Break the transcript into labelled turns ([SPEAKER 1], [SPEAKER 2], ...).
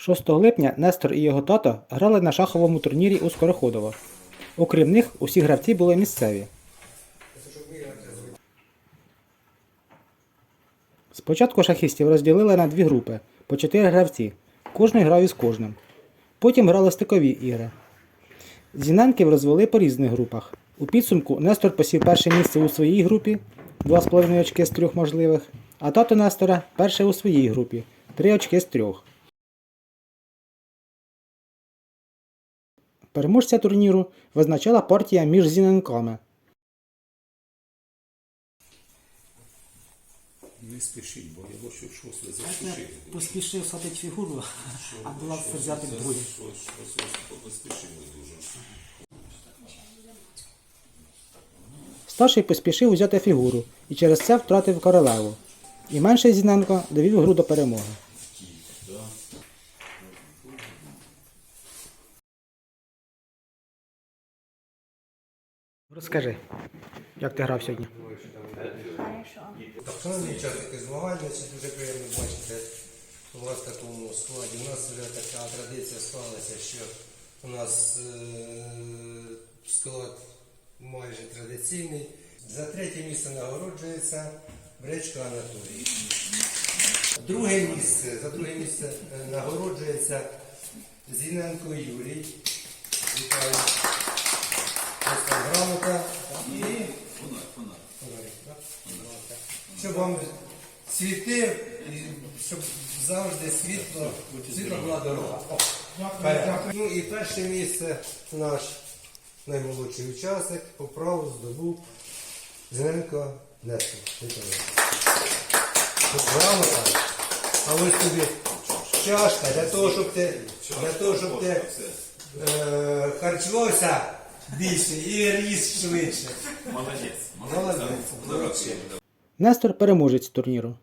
[SPEAKER 1] 6 липня Нестор і його тато грали на шаховому турнірі у Скороходово. Окрім них, усі гравці були місцеві. Спочатку шахістів розділили на дві групи по чотири гравці. Кожний грав із кожним. Потім грали стикові ігри. Зінанків розвели по різних групах. У підсумку Нестор посів перше місце у своїй групі 2,5 очки з трьох можливих, а тато Нестора перше у своїй групі 3 очки з трьох. Переможця турніру визначала партія між зінанками.
[SPEAKER 2] Не спішіть, бо я бачу, що ви заспішили.
[SPEAKER 1] поспішив садити фігуру, а була б взяти.
[SPEAKER 2] Щось, щось, щось поспішили дуже.
[SPEAKER 1] Старший поспішив взяти фігуру і через це втратив королеву. І менший Зіненко довів гру до перемоги. Розкажи, як ти грав сьогодні?
[SPEAKER 3] Шановні учасники змагань, значить, дуже приємно бачити вас в такому складі. У нас вже така традиція склалася, що у нас е, склад майже традиційний. За третє місце нагороджується Бречко Анатолій. Друге місце, за друге місце е, нагороджується Зіненко Юрій. Вітаю. Щоб вам світив, і щоб завжди світло, світло була дорога. Вперед. Ну і перше місце наш наймолодший учасник по праву здобув Зеленко Нестор. Грамота, а ось тобі чашка для того, щоб ти, для того, щоб ти е, харчувався більше і ріс швидше.
[SPEAKER 2] Молодець.
[SPEAKER 3] Молодець.
[SPEAKER 2] Молодець.
[SPEAKER 1] Нестор переможець турніру.